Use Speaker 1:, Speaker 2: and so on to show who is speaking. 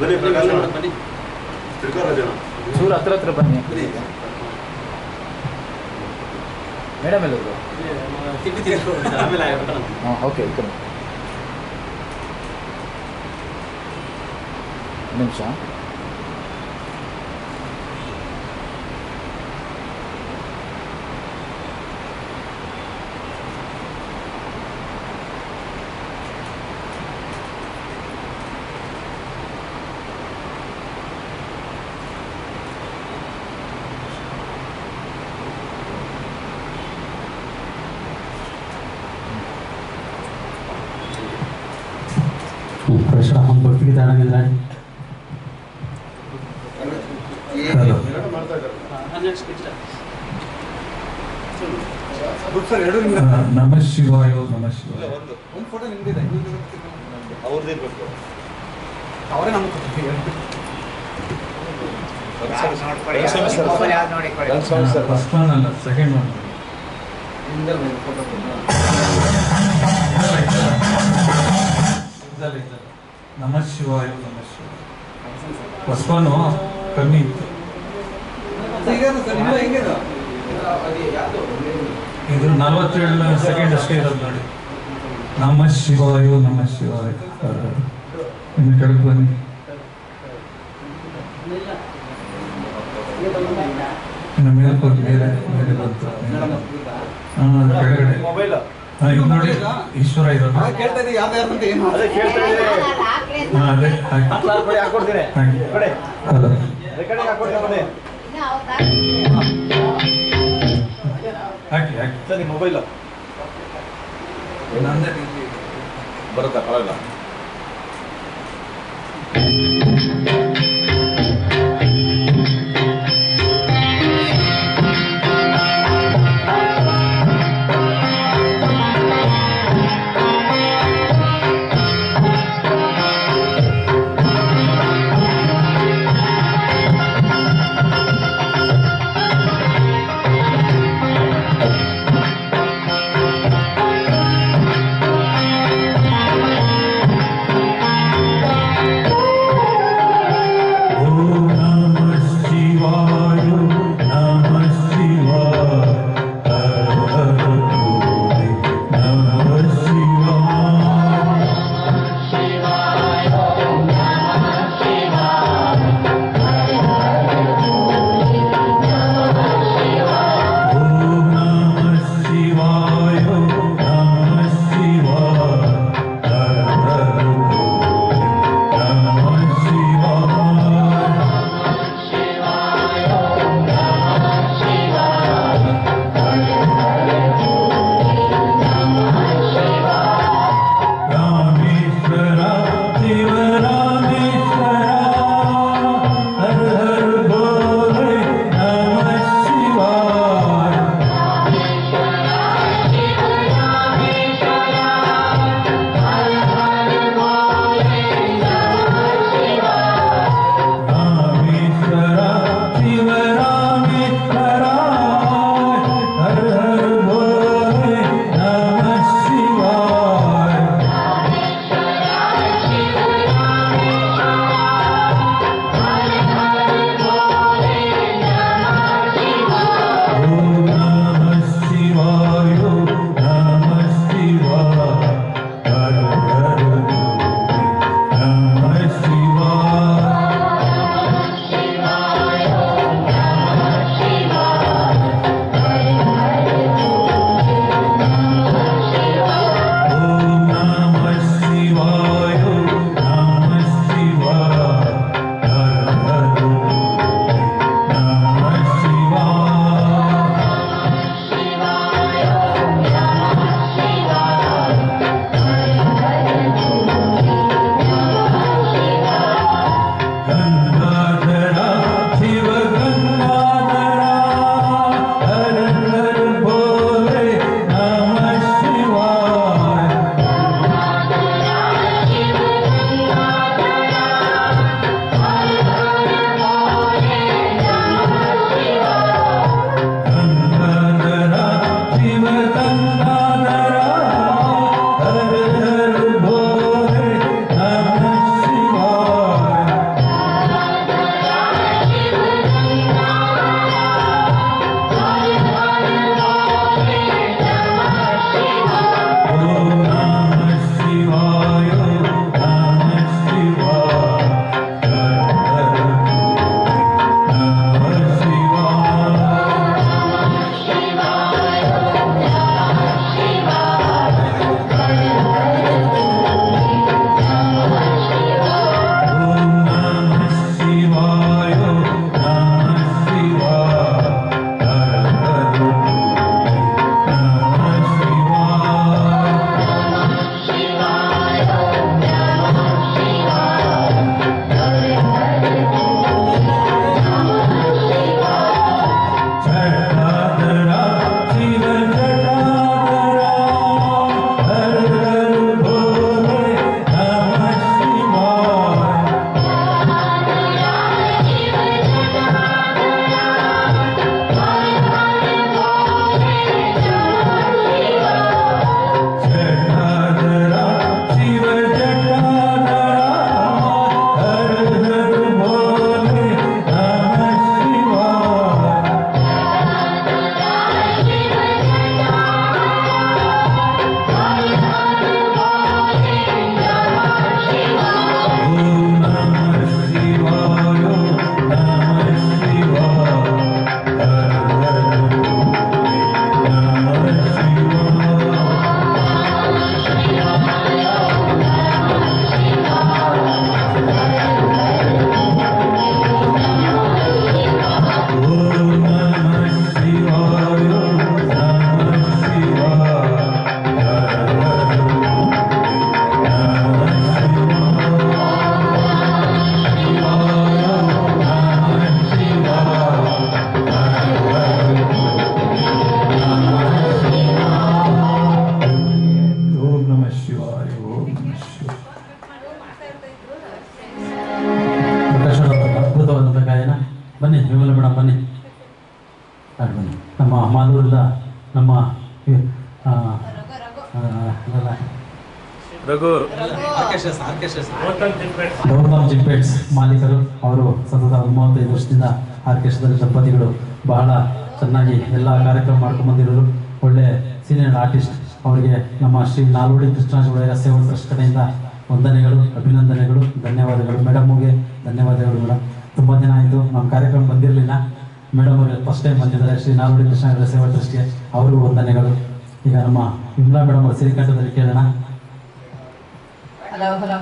Speaker 1: ಬನ್ನಿ ಪ್ರಕಾಶ್
Speaker 2: ಚೂರು ಹತ್ರ ಹತ್ರ ಬನ್ನಿ. ಮೇಡಮ್ ಎಲ್ಲರು ಹಾಂ ಓಕೆ ನಿಮಿಷ.
Speaker 3: ಗುಪ್ತರ ಸಂಖ್ಯೆ ಇದರಲ್ಲಿ ಮಾಡ್ತಾ
Speaker 1: ಇದ್ದಾರೆ ಹ ನೆಕ್ಸ್ಟ್
Speaker 3: ಇಷ್ಟೇ ಗುಡ್ ಸರ್ ಎರಡನೇ ನಮಸ್
Speaker 1: ಶಿವಾಯ
Speaker 4: ನಮಸ್ ಶಿವಾಯ ನಿಮಗೆ
Speaker 1: ಇದೆ ಅವರಿಗೆ
Speaker 4: ಅವರೇ ನಮಕ್ಕೆ ಬೇಕು
Speaker 3: ಸರ್ ನೋಡಿ ಸರ್ ಫಸ್ಟ್ ಆನ್
Speaker 4: ಅಲ್ಲ ಸೆಕೆಂಡ್ ಆನ್ ಫೋಟೋ
Speaker 3: ಇದಲ್ಲ, ಇದಲ್ಲ. ನಮಃ ಶಿವಾಯ ನಮಃ ಶಿವಾಯ ಫಸ್ಟ್ ಒನ್ ಕಮ್ಮಿ ಇತ್ತು. ಇದು ನಲವತ್ತೇಳು ಸೆಕೆಂಡ್ ಅಷ್ಟೇ ಇರೋದು ನೋಡಿ. ನಮಃ ಶಿವಾಯ ನಮಃ ಶಿವಾಯ. ಇನ್ನು ಕೆಳಗೆ ಬನ್ನಿ. ಇನ್ನು ಮೇಲ್ಕೋಗಿ ಬೇರೆ ಬೇರೆ ಬಂತು. ಕೆಳಗಡೆ. ನೋಡಿ ಈಶ್ವರ ಇರೋದು.
Speaker 4: ಕೇಳ್ತಾ ಯಾವ್ದು ಯಾರು ಅಂತ ಏನು
Speaker 1: ಅದೇ ಕೇಳ್ತಾ
Speaker 3: ಅದೇ
Speaker 1: ಕೊಡಿ ಹಾಕೊಡ್ತೀನಿ ಕೊಡಿ. ರೆಕಾರ್ಡಿಂಗ್ ಹಾಕೊಡ್ತೀನಿ ಬನ್ನಿ
Speaker 3: ಹಾಕಿ ಹಾಕಿ.
Speaker 1: Sir mobile mobile.
Speaker 3: ನಂದೇ
Speaker 1: ಬರುತ್ತಾ ಪರವಾಗಿಲ್ಲ.
Speaker 5: ಗೌತಮ್ ಜಿಂಪೇಟ್ಸ್ ಮಾಲೀಕರು ಅವರು ಸತತ ಮೂವತ್ತೈದು ವರ್ಷದಿಂದ ಆರ್ಕೆಸ್ಟ್ರಾದಲ್ಲಿ ದಂಪತಿಗಳು ಬಹಳ ಚೆನ್ನಾಗಿ ಎಲ್ಲ ಕಾರ್ಯಕ್ರಮ ಮಾಡ್ಕೊಂಡು ಬಂದಿರೋರು. ಒಳ್ಳೆ ಸೀನಿಯರ್ ಆರ್ಟಿಸ್ಟ್. ಅವರಿಗೆ ನಮ್ಮ ಶ್ರೀ ನಾಲ್ವಡಿ ಕೃಷ್ಣರಾಜ ಒಡೆಯರ ಸೇವಾ ಟ್ರಸ್ಟ್ ಕಡೆಯಿಂದ ವಂದನೆಗಳು ಅಭಿನಂದನೆಗಳು ಧನ್ಯವಾದಗಳು. ಮೇಡಮ್ಗೆ ಧನ್ಯವಾದಗಳು ಮೇಡಮ್. ತುಂಬ ದಿನ ಆಯಿತು ನಮ್ಮ ಕಾರ್ಯಕ್ರಮ ಬಂದಿರಲಿಲ್ಲ. ಮೇಡಮ್ ಅವರಿಗೆ ಫಸ್ಟ್ ಟೈಮ್ ಬಂದಿದ್ದಾರೆ ಶ್ರೀ ನಾಲ್ವಡಿ ಕೃಷ್ಣರಾಜ ಸೇವಾ ಟ್ರಸ್ಟ್ಗೆ. ಅವರಿಗೂ ವಂದನೆಗಳು. ಈಗ ನಮ್ಮ ವಿಮಲಾ ಮೇಡಮ್ ಅವರು ಸಿರಿಕಂಠದಲ್ಲಿ ಕೇಳೋಣ.
Speaker 6: Hello hello